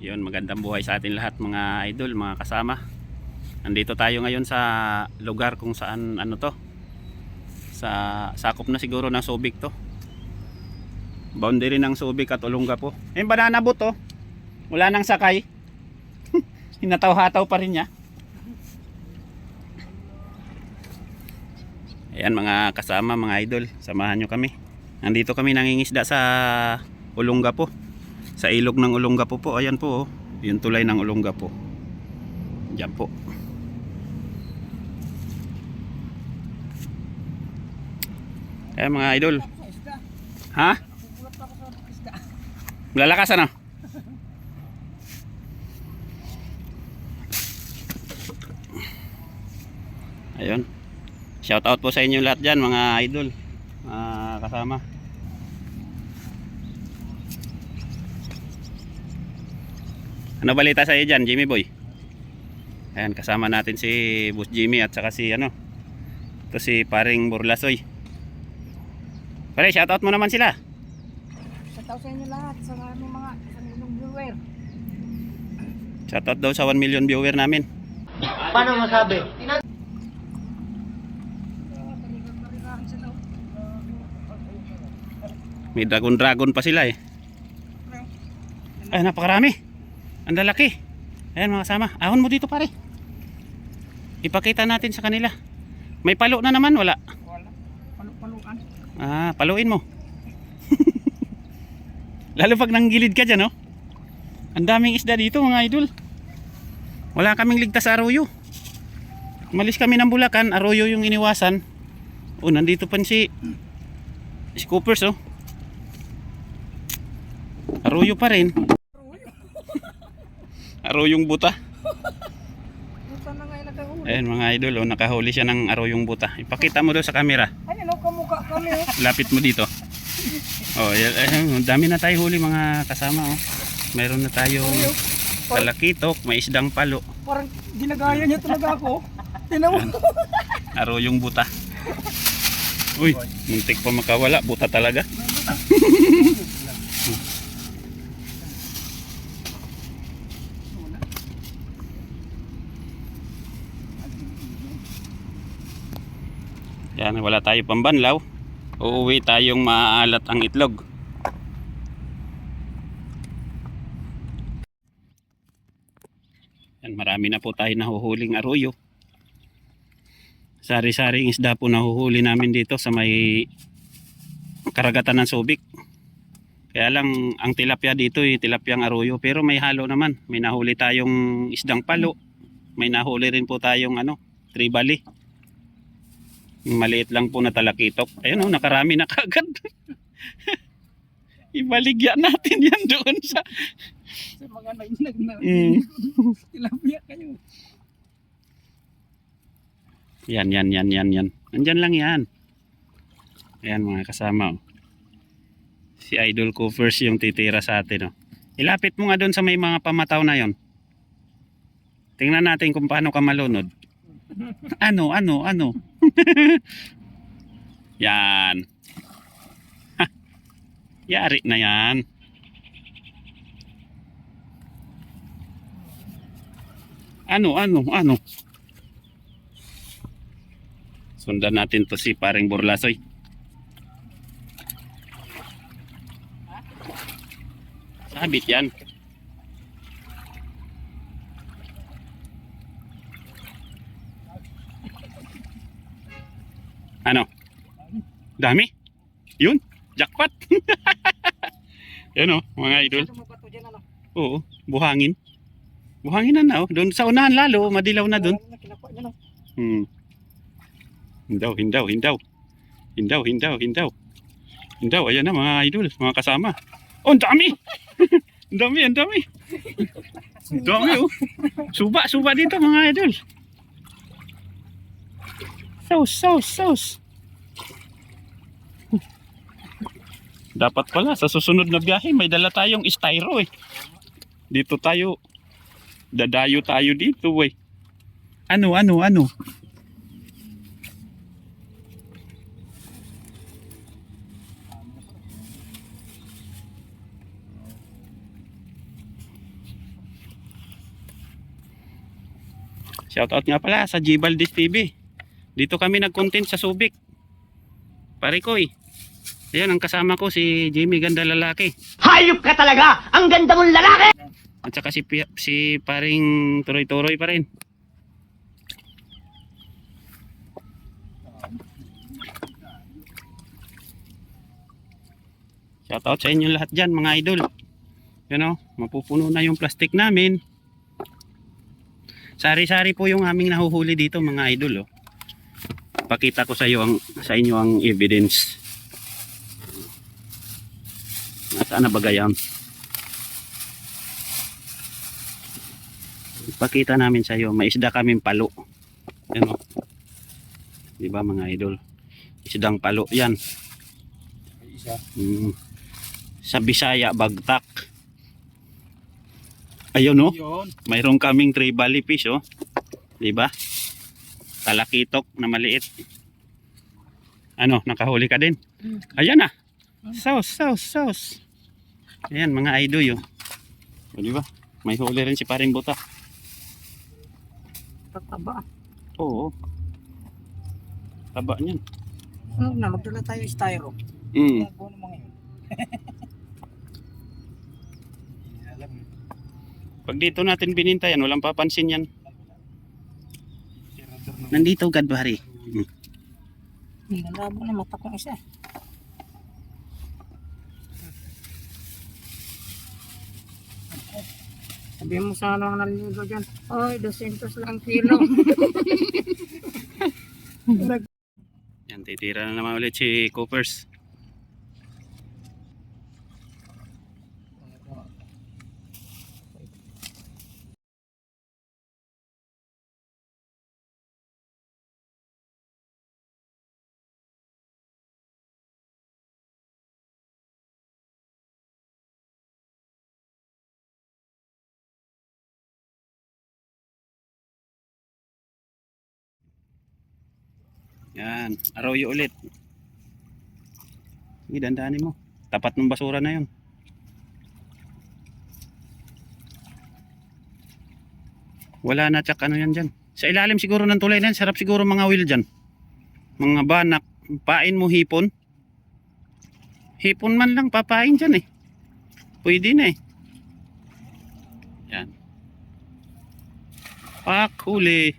Yun, magandang buhay sa atin lahat mga idol, mga kasama. Nandito tayo ngayon sa lugar kung saan ano to. Sa sakop na siguro ng Subic to. Boundary ng Subic at Olongapo. Eh, banana boat to. Wala nang sakay. Hinataw-hataw pa rin niya. Ayan mga kasama, mga idol, samahan nyo kami. Nandito kami nangingisda sa Olongapo. Sa ilog ng Olongapo po, ayan po oh. Yung tulay ng Olongapo. Diyan po. Ayan mga idol. Ha? Lalakas ano? Ayun. Shout out po sa inyo lahat dyan mga idol. Mga kasama. Ano balita sa iyo dyan, Jimmy Boy? Ayan, kasama natin si Boss Jimmy at saka si ano. Ito si paring Burlasoy. Pare, shout out mo naman sila. Sa tao sa inyo lahat, sa aming mga sa inyong viewer. Shout out daw sa 1 million viewer namin. Paano masabi? May dragon dragon pa sila eh. Ay, napakarami. Ang lalaki. Ayan mga kasama. Ahon mo dito pare. Ipakita natin sa kanila. May palo na naman, wala. Wala. Palu-paluan. Ah, paluin mo. Lalo pag nanggilid ka dyan, no? Ang daming isda dito, mga idol. Wala kaming ligtas sa arroyo. Malis kami ng Bulacan, arroyo yung iniwasan. Oh, nandito pa si si Coopers, oh. Arroyo pa rin. Arroyong buta. Buta na ngayon nagkahuli. Ayan mga idol, oh, nakahuli siya ng arroyong buta. Ipakita mo daw sa camera. Ay, ano kamukha kami oh. Lapit mo dito. Oh, yan, eh, dami na tayo huli mga kasama oh. Mayroon na tayo talakitok, may isdang palo, Parang ginagaya niya talaga ako. Tinan mo. arroyong buta. Uy, muntik pa makawala, buta talaga. Yan, wala tayo pambanlaw. Uuwi tayong maalat ang itlog. Yan, marami na po tayo nahuhuling arroyo. Sari-saring isda po nahuhuli namin dito sa may karagatan ng Subic. Kaya lang ang tilapia dito ay tilapyang arroyo pero may halo naman. May nahuli tayong isdang palo. May nahuli rin po tayong ano, tribali. Maliit lang po na talakitok. Ayun oh, nakarami na kagad. Ibaligya natin yan doon sa Sa mga nag na Mm. tilapia kayo. Yan, yan, yan, yan, yan. Nandyan lang yan. Ayan mga kasama. Oh. Si Idol ko first yung titira sa atin. Oh. Ilapit mo nga doon sa may mga pamataw na yon. Tingnan natin kung paano ka malunod. Ano, ano, ano. yan. Ha. Yari na yan. Ano, ano, ano. Sundan natin to si paring Borlasoy. Sabit yan. Ano? Dami? Yun? Jackpot? Yan o, mga idol. Ano. Oo, buhangin. Buhangin na na oh. Doon sa unahan lalo, madilaw na doon. Hmm. Hindaw, hindaw, hindaw. Hindaw, hindaw, hindaw. Hindaw, ayan na mga idol, mga kasama. Oh, ang dami! ang dami, ang dami. Ang dami oh. Suba, suba dito mga idol. Sauce, sauce, sauce. Dapat pala, sa susunod na biyahe, may dala tayong styro eh. Dito tayo, dadayo tayo dito eh. Ano, ano, ano? Shoutout nga pala sa Jibaldiz TV. Dito kami nag-content sa Subic. Pare ko eh. Ayan, ang kasama ko si Jimmy Ganda Lalaki. Hayop ka talaga! Ang ganda mong lalaki! At saka si, si paring Turoy-Turoy pa rin. Shoutout sa inyo lahat dyan mga idol. Yan o, mapupuno na yung plastic namin. Sari-sari po yung aming nahuhuli dito mga idol. Oh. Pakita ko sa, iyo ang, sa inyo ang evidence. Nasaan na ba yan? Pakita namin sa iyo, may isda kaming palo. Yan o. Di ba mga idol? Isdang palo yan. Mm. Sa Bisaya, bagtak. Ayun o. Yun. Mayroon kaming tribali fish oh. 'Di ba? Talakitok na maliit. Ano, nakahuli ka din? Ayan na. Sauce, sauce, sauce. Ayan, mga idoy oh. O, di ba? May huli rin si Paring Buta. Tataba. Oo. Taba niyan. Ano na, magdala tayo styro. Mm. Ano mo ngayon? Pag dito natin binintayan, walang papansin yan. Nandito, Gadbari. Mm. Nalabo na mata kong isa. Sabihin mo sa ano ang naliligo dyan. Oy, 200 lang kilo. Yan, titira na naman ulit si Coopers. Yan, arroyo ulit. Sige, dandanin mo. Tapat ng basura na yun. Wala na tsak ano yan dyan. Sa ilalim siguro ng tulay na yan, sarap siguro mga wheel dyan. Mga banak, pain mo hipon. Hipon man lang, papain dyan eh. Pwede na eh. Yan. Pak, huli.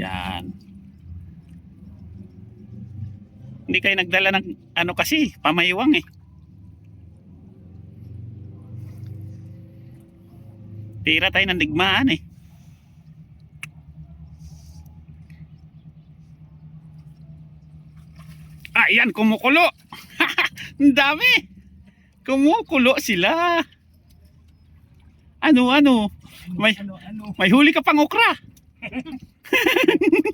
Yan. Kayo nagdala ng ano kasi, pamaywang eh. Tira tayo ng digmaan eh. Ah, yan, kumukulo. Ang dami. Kumukulo sila. Ano, ano? May, Ano, ano? may huli ka pang okra.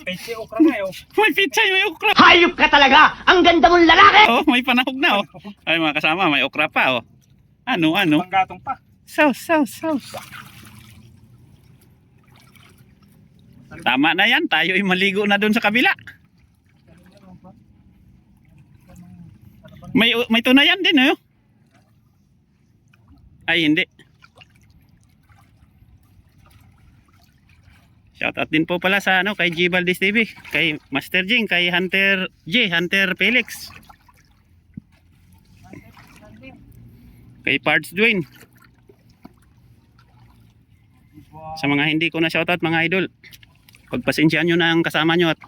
Pwede okra na yun. May pichay, may okra. Hayop ka talaga! Ang ganda mong lalaki! Oh, may panahog na oh. Ay mga kasama, may okra pa oh. Ano, ano? Panggatong pa. Sauce, sauce, sauce. Tama na yan, tayo ay maligo na doon sa kabila. May may tunayan din oh. Ay hindi. Shoutout din po pala sa ano kay G Valdez TV, kay Master Jing, kay Hunter J, Hunter Felix. Kay Parts Dwayne. Sa mga hindi ko na shoutout mga idol. Pagpasensyaan nyo na ang kasama nyo at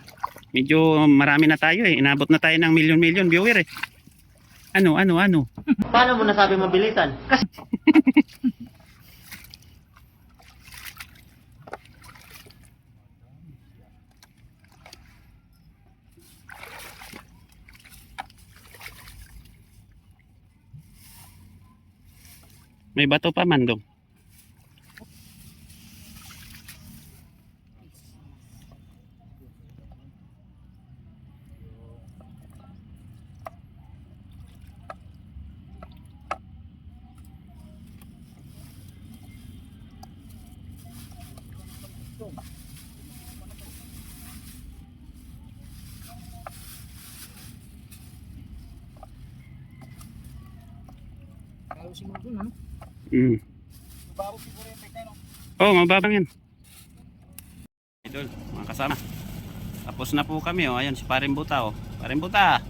medyo marami na tayo eh. Inabot na tayo ng milyon-milyon viewer eh. Ano, ano, ano? Paano mo nasabi mabilisan? Kasi May bato pa man mandong. Kalau si Mabun, ano? Mm. Siguro yung pekta, no? Oh, mababang yan. Idol, mga kasama. Tapos na po kami oh. Ayan si Paring Buta oh. Paring Buta.